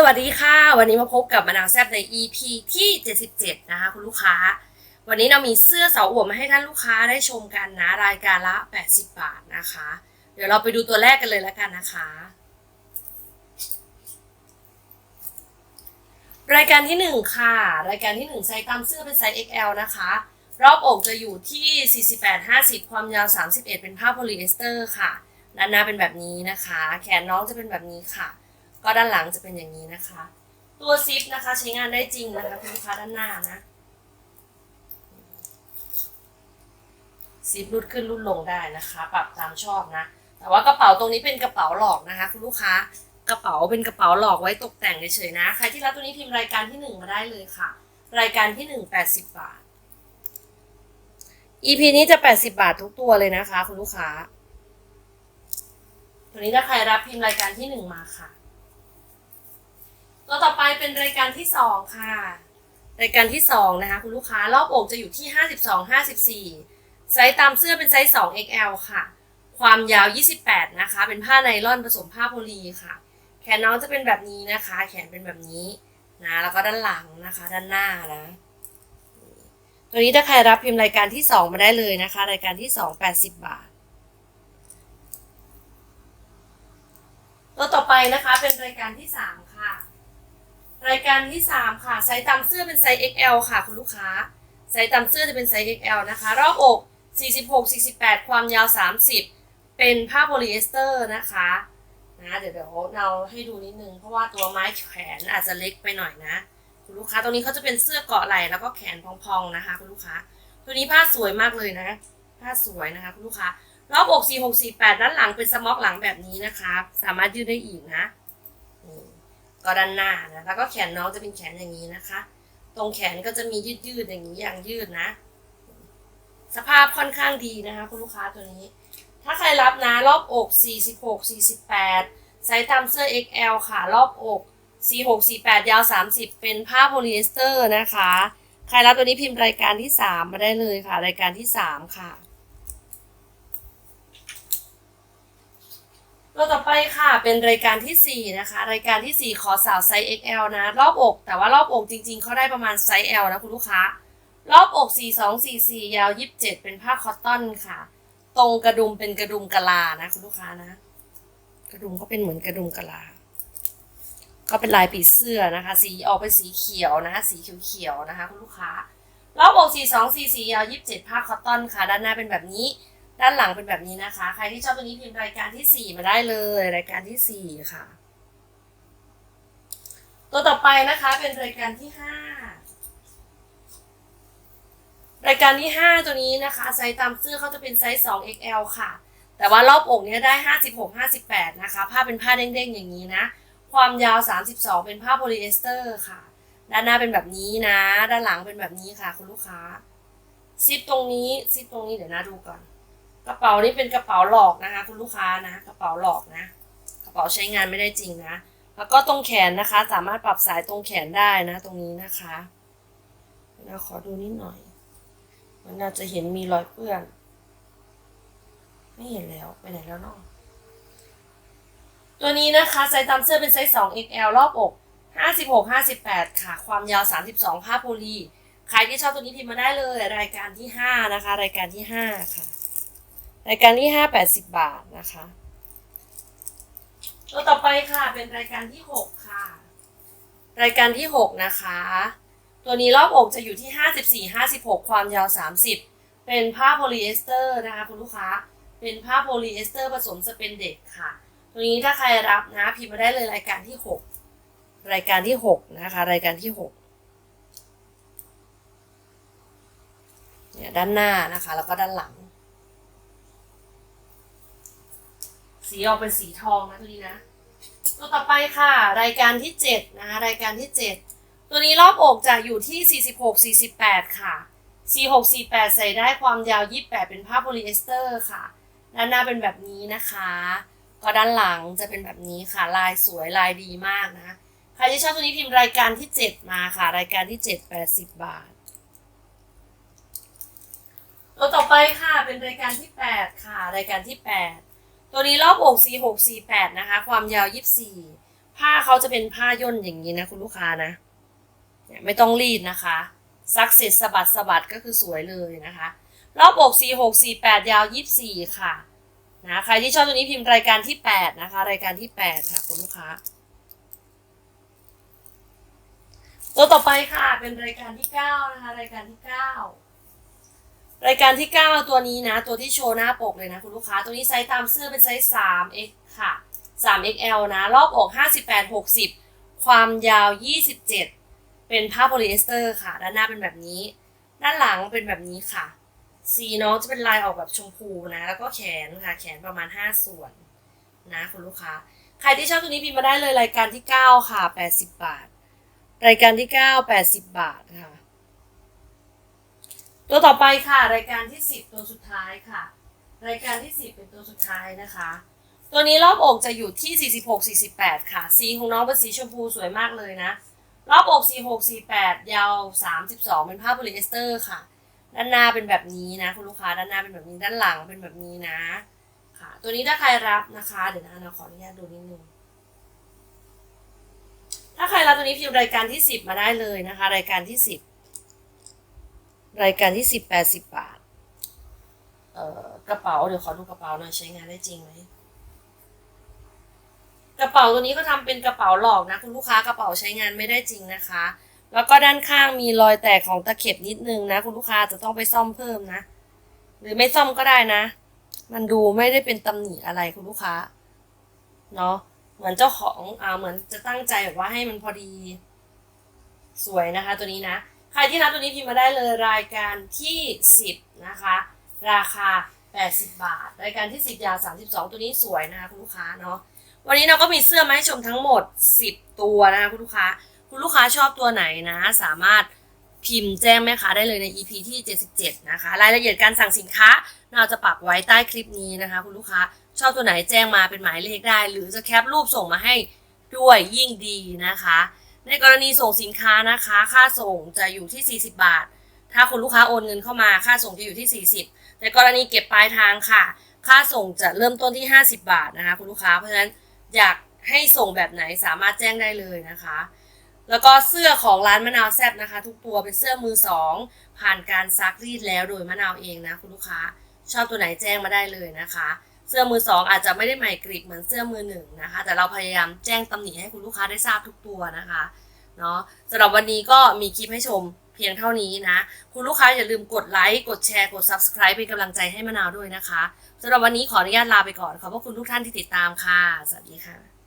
สวัสดีค่ะ วันนี้มาพบกับมะนาวแซบใน EP ที่ 77 นะคะคุณลูกค้า วันนี้เรามีเสื้อเสาอวมมาให้ท่านลูกค้าได้ชมกันนะรายการละ 80 บาทนะคะ เดี๋ยวเราไปดูตัวแรกกันเลยแล้วกันนะคะ รายการที่ 1 ค่ะ รายการที่ 1 ไซส์ตามเสื้อเป็นไซส์ XL นะคะ รอบอกจะอยู่ที่ 48-50 ความยาว 31 เป็นผ้าโพลีเอสเตอร์ค่ะด้านหน้าเป็นแบบนี้นะคะ แขนน้องจะเป็นแบบนี้ค่ะ ก็ด้านหลังจะเป็นอย่างนี้นะคะ ตัวซิปนะคะใช้งานได้จริงนะคะคุณลูกค้าด้านหน้านะซิปรุดขึ้นรุดลงได้นะคะ ปรับตามชอบนะ แต่ว่ากระเป๋าตรงนี้เป็นกระเป๋าหลอกนะคะ คุณลูกค้ากระเป๋าเป็นกระเป๋าหลอกไว้ตกแต่งเฉยๆนะ ใครที่รับตัวนี้พิมพ์รายการที่หนึ่งมาได้เลยค่ะ รายการที่หนึ่งแปดสิบบาท EP นี้จะแปดสิบาททุกตัวเลยนะคะ คุณลูกค้า ตัวนี้ถ้าใครรับพิมพ์รายการที่หนึ่งมาค่ะ ตัวต่อไปเป็นรายการที่สองค่ะ รายการที่สองนะคะคุณลูกค้ารอบอกจะอยู่ที่ห้าสิบสองห้าสิบสี่ไซส์ตามเสื้อเป็นไซส์สอง XL ค่ะ ความยาว 28 นะคะ เป็นผ้าไนล่อนผสมผ้าโพลีค่ะ แขนน้องจะเป็นแบบนี้นะคะ แขนเป็นแบบนี้นะแล้วก็ด้านหลังนะคะ ด้านหน้านะตัวนี้ถ้าใครรับพิมพ์รายการที่สองมาได้เลยนะคะ รายการที่สอง80 บาท ตัวต่อไปนะคะเป็นรายการที่สาม รายการที่สามค่ะไซส์ตามเสื้อเป็นไซส์ XL ค่ะคุณลูกค้าไซส์ตามเสื้อจะเป็นไซส์ XL นะคะ รอบอก 46 48 ความยาว 30 เป็นผ้าโพลีเอสเตอร์นะคะนะเดี๋ยวเดี๋ยวเราให้ดูนิดนึง เพราะว่าตัวไม้แขวนอาจจะเล็กไปหน่อยนะ คุณลูกค้าตรงนี้เขาจะเป็นเสื้อเกาะไหล่แล้วก็แขนพองๆนะคะ คุณลูกค้า ตัวนี้ผ้าสวยมากเลยนะ ผ้าสวยนะคะ คุณลูกค้ารอบอก 46 48 ด้านหลังเป็นสม็อกหลังแบบนี้นะคะ สามารถยืดได้อีกนะ ก็ด้านหน้านะแล้วก็แขนน้องจะเป็นแขนอย่างนี้นะคะ ตรงแขนก็จะมียืดๆอย่างนี้อย่างยืดนะ สภาพค่อนข้างดีนะคะคุณลูกค้าตัวนี้ ถ้าใครรับนะรอบอก 46 48ไซส์ตามเสื้อ XL ค่ะ รอบอก46 48 ยาว 30 เป็นผ้าโพลีเอสเตอร์นะคะ ใครรับตัวนี้พิมพ์รายการที่ 3 มาได้เลยค่ะ รายการที่ 3 ค่ะ ตัวต่อไปค่ะเป็นรายการที่ 4 นะคะ รายการที่ 4 ขอสาวไซส์ XL นะ รอบอก แต่ว่ารอบอกจริงๆ เขาได้ประมาณไซส์ L นะคุณลูกค้า รอบอก 4244 ยาว 27 เป็นผ้าคอตตอนค่ะ ตรงกระดุมเป็นกระดุมกะลานะคุณลูกค้านะ กระดุมก็เป็นเหมือนกระดุมกะลา ก็เป็นลายผีเสื้อนะคะ สีออกเป็นสีเขียวนะคะสีเขียวๆนะคะคุณลูกค้ารอบอก 4244 ยาว 27 ผ้าคอตตอนค่ะ ด้านหน้าเป็นแบบนี้ ด้านหลังเป็นแบบนี้นะคะ ใครที่ชอบตัวนี้พิมพ์รายการที่ 4 มาได้เลย รายการที่ 4 ค่ะ ตัวต่อไปนะคะเป็นรายการที่ 5 รายการที่ 5 ตัวนี้นะคะ ไซส์ตามเสื้อเขาจะเป็นไซส์ 2 XL ค่ะ แต่ว่ารอบอกเนี้ยได้ 56 58 นะคะ ผ้าเป็นผ้าเด้งๆ อย่างนี้นะ ความยาว 32 เป็นผ้าโพลีเอสเตอร์ค่ะ ด้านหน้าเป็นแบบนี้นะ ด้านหลังเป็นแบบนี้ค่ะ คุณลูกค้า ซิปตรงนี้ ซิปตรงนี้เดี๋ยวนะดูก่อน กระเป๋านี่เป็นกระเป๋าหลอกนะคะ คุณลูกค้านะ กระเป๋าหลอกนะ กระเป๋าใช้งานไม่ได้จริงนะ แล้วก็ตรงแขนนะคะ สามารถปรับสายตรงแขนได้นะ ตรงนี้นะคะเราขอดูนิดหน่อย มันน่าจะเห็นมีรอยเปื้อน ไม่เห็นแล้ว ไปไหนแล้วเนาะตัวนี้นะคะไซส์ตามเสื้อเป็นไซส์ 2 XL รอบอก 56 58 ค่ะ ความยาว 32 ผ้าโพลี ใครที่ชอบตัวนี้พิมพ์มาได้เลย รายการที่ 5 นะคะ รายการที่ 5 ค่ะ รายการที่ 5 80 บาทนะคะตัวต่อไปค่ะเป็นรายการที่ 6 ค่ะ รายการที่ 6 นะคะ ตัวนี้รอบอกจะอยู่ที่ 54 56 ความยาว 30 เป็นผ้าโพลีเอสเตอร์นะคะคุณลูกค้า เป็นผ้าโพลีเอสเตอร์ผสมสเปนเด็กค่ะ ตัวนี้ถ้าใครรับนะพิมพ์มาได้เลยรายการที่ 6 รายการที่ 6 นะคะ รายการที่ 6เนี่ยด้านหน้านะคะ แล้วก็ด้านหลัง สีออกเป็นสีทองนะตัวนี้นะ ตัวต่อไปค่ะ รายการที่ 7นะคะรายการที่ 7 ตัวนี้รอบอกจะอยู่ที่ 46 48 ค่ะ 46 48 ใส่ได้ความยาว 28 เป็นผ้าโพลีเอสเตอร์ค่ะ ด้านหน้าเป็นแบบนี้นะคะ ก็ด้านหลังจะเป็นแบบนี้ค่ะ ลายสวยลายดีมากนะ ใครที่ชอบตัวนี้พิมพ์รายการที่ 7 มาค่ะ รายการที่ 7 80 บาทตัวต่อไปค่ะเป็นรายการที่ 8 ค่ะ รายการที่ 8 ตัวนี้รอบอก46 48นะคะ ความยาว 24 ผ้าเขาจะเป็นผ้าย่นอย่างนี้นะคุณลูกค้านะเนี่ยไม่ต้องรีดนะคะซักเสร็จสะบัดสะบัดก็คือสวยเลยนะคะ รอบอก4 6 4 8ยาว 24 ค่ะนะใครที่ชอบตัวนี้พิมพ์รายการที่ 8 นะคะ รายการที่ 8 ค่ะคุณลูกค้าตัวต่อไปค่ะเป็นรายการที่ 9 นะคะ รายการที่ 9 รายการที่ 9 ตัวนี้นะ ตัวที่โชว์หน้าปกเลยนะคุณลูกค้า ตัวนี้ไซส์ตามเสื้อเป็นไซส์ 3x ค่ะ 3xl นะ รอบอก58 60 ความยาว 27 เป็นผ้าโพลีเอสเตอร์ค่ะ ด้านหน้าเป็นแบบนี้ ด้านหลังเป็นแบบนี้ค่ะ สีน้องจะเป็นลายออกแบบชมพูนะ แล้วก็แขนค่ะ แขนประมาณ 5 ส่วนนะคุณลูกค้า ใครที่ชอบตัวนี้พิมพ์มาได้เลยรายการที่ 9 ค่ะ 80 บาท รายการที่ 9 80 บาทค่ะ ตัวต่อไปค่ะรายการที่ 10 ตัวสุดท้ายค่ะ รายการที่ 10 เป็นตัวสุดท้ายนะคะ ตัวนี้รอบอกจะอยู่ที่ 46 48 ค่ะ สีของน้องเป็นสีชมพูสวยมากเลยนะ รอบอก 46 48 ยาว 32 เป็นผ้าโพลีเอสเตอร์ค่ะ ด้านหน้าเป็นแบบนี้นะ คุณลูกค้าด้านหน้าเป็นแบบนี้ด้านหลังเป็นแบบนี้นะค่ะ ตัวนี้ถ้าใครรับนะคะ เดี๋ยวนะนะขออนุญาตดูนิดนึงถ้าใครรับตัวนี้พิมพ์รายการที่ 10 มาได้เลยนะคะ รายการที่ 10 รายการที่10 80บบาท เอ่อกระเป๋าเดี๋ยวขอดูกระเป๋าหน่อยใช้งานได้จริงไหมกระเป๋าตัวนี้ก็ทำเป็นกระเป๋าหลอกนะ คุณลูกค้ากระเป๋าใช้งานไม่ได้จริงนะคะ แล้วก็ด้านข้างมีรอยแตกของตะเข็บนิดนึงนะ คุณลูกค้าจะต้องไปซ่อมเพิ่มนะ หรือไม่ซ่อมก็ได้นะ มันดูไม่ได้เป็นตำหนิอะไรคุณลูกค้าเนาะเหมือนเจ้าของอ่าเหมือนจะตั้งใจแบบว่าให้มันพอดี สวยนะคะ ตัวนี้นะ ใครที่รับตัวนี้พิมพ์มาได้เลยรายการที่ 10 นะคะ ราคา 80 บาท รายการที่ 10 ยาว 32 ตัวนี้สวยนะคะคุณลูกค้าเนาะวันนี้เราก็มีเสื้อมาให้ชมทั้งหมด 10 ตัวนะคะคุณลูกค้า คุณลูกค้าชอบตัวไหนนะ สามารถพิมพ์แจ้งแม่ค้าได้เลยใน EP ที่ 77 นะคะ รายละเอียดการสั่งสินค้า เราจะปักไว้ใต้คลิปนี้นะคะ คุณลูกค้าชอบตัวไหนแจ้งมาเป็นหมายเลขได้ หรือจะแคปรูปส่งมาให้ด้วยยิ่งดีนะคะ ในกรณีส่งสินค้านะคะ ค่าส่งจะอยู่ที่ 40 บาท ถ้าคุณลูกค้าโอนเงินเข้ามาค่าส่งจะอยู่ที่ 40 ในกรณีเก็บปลายทางค่ะ ค่าส่งจะเริ่มต้นที่ 50 บาทนะคะ คุณลูกค้าเพราะฉะนั้นอยากให้ส่งแบบไหนสามารถแจ้งได้เลยนะคะ แล้วก็เสื้อของร้านมะนาวแซบนะคะ ทุกตัวเป็นเสื้อมือสองผ่านการซักรีดแล้วโดยมะนาวเองนะคุณลูกค้า ชอบตัวไหนแจ้งมาได้เลยนะคะ เสื้อมือสองอาจจะไม่ได้ใหม่กริบเหมือนเสื้อมือหนึ่งนะคะ แต่เราพยายามแจ้งตำหนิให้คุณลูกค้าได้ทราบทุกตัวนะคะเนาะสำหรับวันนี้ก็มีคลิปให้ชมเพียงเท่านี้นะ คุณลูกค้าอย่าลืมกดไลค์กดแชร์กด subscribe เป็นกำลังใจให้มะนาวด้วยนะคะสำหรับวันนี้ขออนุญาตลาไปก่อนขอบพระคุณทุกท่านที่ติดตามค่ะ สวัสดีค่ะ